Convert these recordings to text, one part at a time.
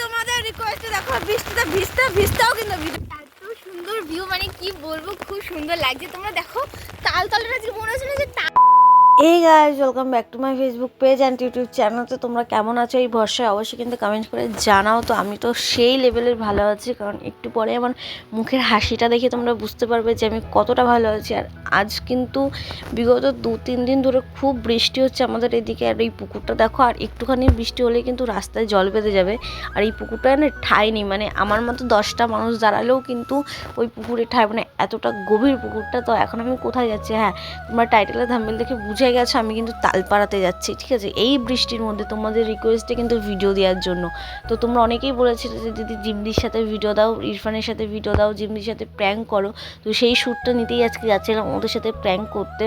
তোমাদের রিকোয়েস্টে দেখো, বৃষ্টিতে ভিজতে, ভিজতেও কিন্তু এত সুন্দর ভিউ মানে কি বলব, খুব সুন্দর লাগছে। তোমরা দেখো তাল আজকে মনে হচ্ছে না যে তাল এই guys welcome back to my Facebook page and YouTube channel তো তোমরা কেমন আছো? এই বর্ষায় অবশ্যই কিন্তু কমেন্ট করে জানাও। তো আমি তো সেই লেভেলের ভালো আছি, কারণ একটু পরে আমার মুখের হাসিটা দেখে তোমরা বুঝতে পারবে যে আমি কতটা ভালো আছি। আর আজ কিন্তু বিগত দু, তিন দিন ধরে খুব বৃষ্টি হচ্ছে আমাদের এদিকে। আর এই পুকুরটা দেখো, আর একটুখানি বৃষ্টি হলে কিন্তু রাস্তায় জল বেঁধে যাবে। আর এই পুকুরটা না ঠাই নেই মানে আমার মতো দশটা মানুষ দাঁড়ালেও কিন্তু ওই পুকুরে ঠাই মানে এতটা গভীর পুকুরটা। তো এখন আমি কোথায় যাচ্ছি? হ্যাঁ তোমরা টাইটেলের থাম্বেল দেখে বুঝে গেছো, আমি কিন্তু তালপাড়াতে যাচ্ছি, ঠিক আছে? এই বৃষ্টির মধ্যে তোমাদের রিকোয়েস্টে কিন্তু ভিডিও দেওয়ার জন্য। তো তোমরা অনেকেই বলেছিলে যে, দিদি জিমদির সাথে ভিডিও দাও, ইরফানের সাথে ভিডিও দাও জিমদির সাথে প্র্যাঙ্ক করো। তো সেই শ্যুটটা নিতেই আজকে যাচ্ছিলাম, ওদের সাথে প্র্যাঙ্ক করতে।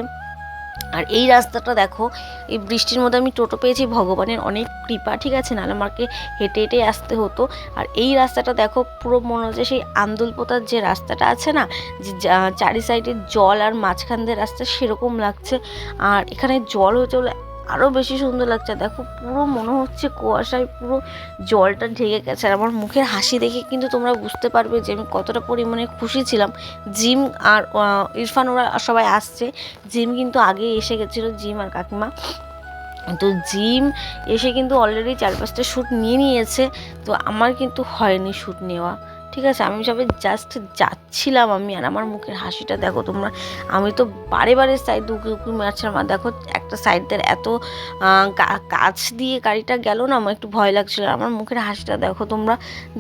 আর এই রাস্তাটা দেখো, এই বৃষ্টির মধ্যে আমি টোটো পেয়েছি, ভগবানের অনেক কৃপা, ঠিক আছে? নাহলে আমাকে হেঁটে হেঁটে আসতে হতো। আর এই রাস্তাটা দেখো, পুরো মনে হচ্ছে সেই আন্দুলপোতার যে রাস্তাটা আছে না, যে চারি সাইডে জল আর মাঝখান দিয়ে রাস্তা সেরকম লাগছে। আর এখানে জল বলে আরও বেশি সুন্দর লাগছে। দেখো, পুরো মনে হচ্ছে কুয়াশায় পুরো জলটা ঢেকে গেছে। আর আমার মুখের হাসি দেখে কিন্তু তোমরা বুঝতে পারবে যে আমি কতটা পরিমাণে খুশি ছিলাম। জিম আর ইরফান ওরা সবাই আসছে। জিম কিন্তু আগে এসে গেছিল, জিম আর কাকিমা। তো জিম এসে কিন্তু অলরেডি চার পাঁচটা শ্যুট নিয়ে নিয়েছে। তো আমার কিন্তু হয়নি শ্যুট নেওয়া। ঠিক আছে আমি সবে জাস্ট যাচ্ছিলাম আমি আর আমার মুখের হাসিটা দেখো তোমরা আমি তো বারে বারে সাইড উকি উকি মারছিলাম আর দেখো একটা সাইডদের এত আহ, কা- কাছ দিয়ে গাড়িটা গেল না আমার একটু ভয় লাগছিল আমার মুখের হাসিটা দেখো তোমরা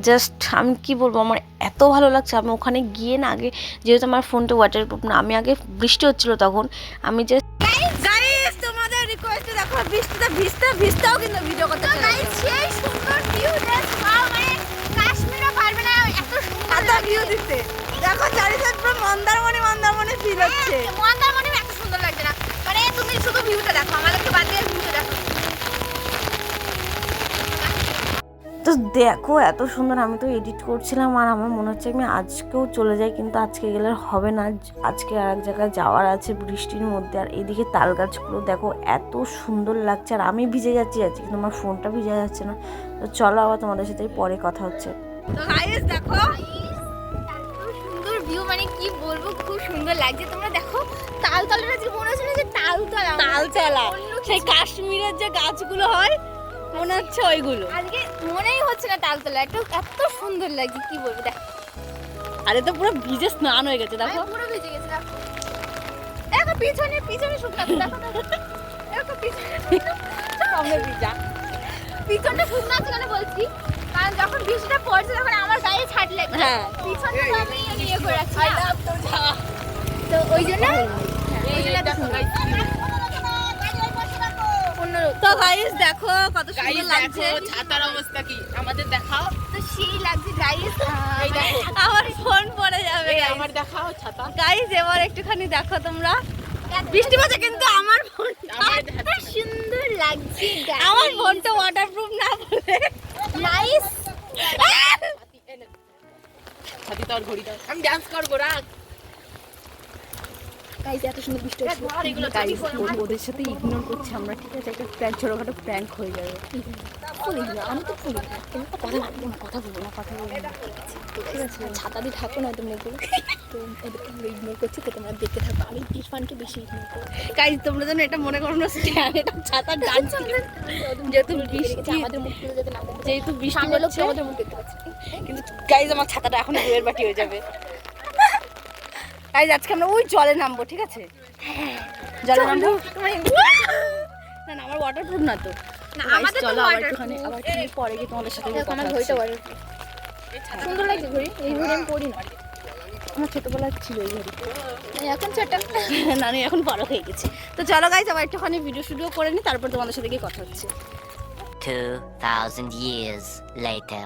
জাস্ট আমি কি বলব আমার এত ভালো লাগছে আমি ওখানে গিয়ে না আগে যেহেতু আমার ফোনটা ওয়াটারপ্রুফ না আমি আগে বৃষ্টি হচ্ছিল তখন আমি জাস্ট ভিজতে ভিজতেও কিন্তু ভিডিও করতে সেই সুন্দর ভিউ ভিউ দিতে। দেখো চারিদিকে পুরো মন্দারমণি মন্দারমণি ফিল হচ্ছে। মন্দারমণি এত সুন্দর লাগছে না। মানে তুমি শুধু ভিউটা দেখো আমাদেরকে বাদ দিয়ে ভিউটা দেখো। তো দেখো এত সুন্দর আমি তো এডিট করছিলাম আর আমার মনে হচ্ছে আমি আজকেও চলে যাই কিন্তু আজকে গেলে হবে না। আজকে আর এক জায়গায় যাওয়ার আছে বৃষ্টির মধ্যে আর এদিকে তাল গাছগুলো দেখো এত সুন্দর লাগছে আর আমি ভিজে যাচ্ছি আজকে কিন্তু আমার ফোনটা ভিজে যাচ্ছে না। তো চলো আবার তোমাদের সাথে পরে কথা হচ্ছে। তো দেখো কি বলব? খুব সুন্দর লাগছে। তোমরা দেখো তাল তালের আজকে মনে হচ্ছে না যে তাল তাল তালতলা। সেই কাশ্মীরের যে গাছগুলো হয় মনে হচ্ছে ওইগুলো। আজকে মনেই হচ্ছে না তালতলা। একটু এত সুন্দর লাগছে কি বলব? দেখো। আরে তো পুরো ভিজে স্নান হয়ে গেছে দেখো। পুরো ভিজে গেছি দেখো। দেখো পিছনে পিছনে শুকনো দেখো দেখো। পিছনে সামনে ভিজা। পিছনটা শুকনো আছে কেন বলছি? কারণ যখন বৃষ্টিটা পড়ছে তখন আমার গায়ে ছাট লাগছে হ্যাঁ। পিছনটা তো আমি ইয়ে করে রাখছি। তো ওই জন্য ওই জন্য এত তো গাইস দেখো কত সুন্দর লাগছে। ছাতার অবস্থা কি? আমাদের দেখাও। তো সেই লাগছে গাইস এই দেখো। আমার ফোন পড়ে যাবে আমার দেখাও ছাতা। গাইস এবার একটুখানি দেখো তোমরা। বৃষ্টি পড়ছে কিন্তু আমার ফোন সুন্দর লাগছে আমার ফোনটা ওয়াটারপ্রুফ না বলে। নাইস হাতি তোর ঘড়ি আমি ডান্স করব রাখ গাইস এত সুন্দর বৃষ্টি হচ্ছে। এগুলো গাইস ওদের সাথে ইগনোর করছি আমরা ঠিক আছে? একটা প্র্যাঙ্ক ছোটখাটো প্র্যাঙ্ক হয়ে যাবে। ফুলি আমি তো ফুলি তুমি তো কথা বলব না কথা বলব না কথা বলব না। ঠিক আছে ছাতা দিয়ে ঢাকো না তুমি তো ওদেরকে আমরা ইগনোর করছি তো তোমরা দেখতে থাকো। আমি ইরফানকে বেশি ইগনোর করব গাইস তোমরা যেন এটা মনে করো না স্ট্যান্ড এটা ছাতা ডান্স যেহেতু বৃষ্টি আমাদের মুখ তুলে যাবে না যেহেতু বৃষ্টি আমাদের মুখ দেখতে পাচ্ছে। কিন্তু গাইজ আমার ছাতাটা এখন বাটি হয়ে যাবে। গাইজ আজকে আমরা ওই জলে নামবো ঠিক আছে? জলে নামবো? না না আমার ওয়াটারপ্রুফ না তো। না, চলো আবার একটুখানি আবার পরে গিয়ে তোমাদের সাথে আমার। ঘড়িটা ওয়াটার সুন্দর লাগছে ঘড়ি এই ঘড়ি আমি পরি না। আমার ছিল এই ঘড়ি এখন ছোট। নানি এখন বড় হয়ে গেছে। তো চলো গাইজ আবার একটুখানি ভিডিও শুডিও করে নি তারপর তোমাদের সাথে গিয়ে কথা হচ্ছে। 2,000 years later.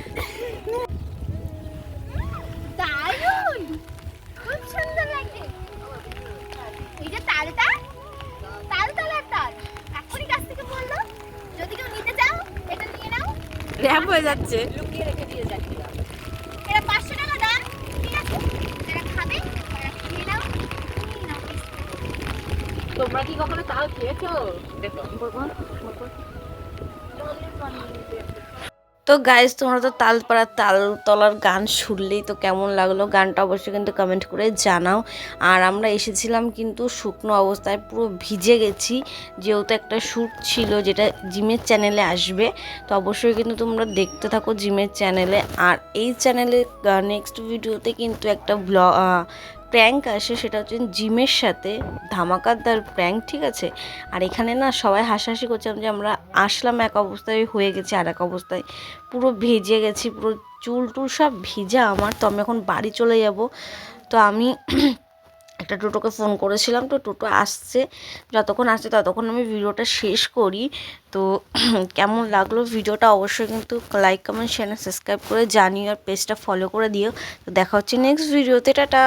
হয়ে যাচ্ছে। লুকিয়ে রেখে দিয়ে যাচ্ছি এটা পাঁচশো টাকা দাম ঠিক আছে? যারা খাবে খেয়ে নাও। নিয়ে নাও তোমরা কি কখনো তাও খেয়েছো? দেখো তো গাইজ তোমরা তো তাল তলার গান শুনলেই তো কেমন লাগল। গানটা অবশ্যই কিন্তু কমেন্ট করে জানাও। আর আমরা এসেছিলাম কিন্তু শুকনো অবস্থায়, পুরো ভিজে গেছি। যেহেতু একটা শ্যুট ছিল যেটা জিমের চ্যানেলে আসবে, তো অবশ্যই কিন্তু তোমরা দেখতে থাকো জিমের চ্যানেলে আর এই চ্যানেলে নেক্সট ভিডিওতে কিন্তু একটা ব্লগ প্র্যাঙ্ক আসে সেটা হচ্ছে জিমের সাথে ধামাকাদার প্র্যাঙ্ক ঠিক আছে? আর এখানে না সবাই হাসাহাসি করছিলাম যে আমরা আসলাম এক অবস্থায়, হয়ে গেছি আর এক অবস্থায়। পুরো ভিজে গেছি, পুরো চুল টুল সব ভিজা আমার, তো আমি এখন বাড়ি চলে যাব। তো আমি একটা টোটোকে ফোন করেছিলাম, তো টোটো আসছে। যতক্ষণ আসছে ততক্ষণ আমি ভিডিওটা শেষ করি। তো কেমন লাগল ভিডিওটা অবশ্যই কিন্তু লাইক কমেন্ট শেয়ার সাবস্ক্রাইব করে জানিও আর পেজটা ফলো করে দিও। তো দেখা হচ্ছে নেক্সট ভিডিওতে টাটা!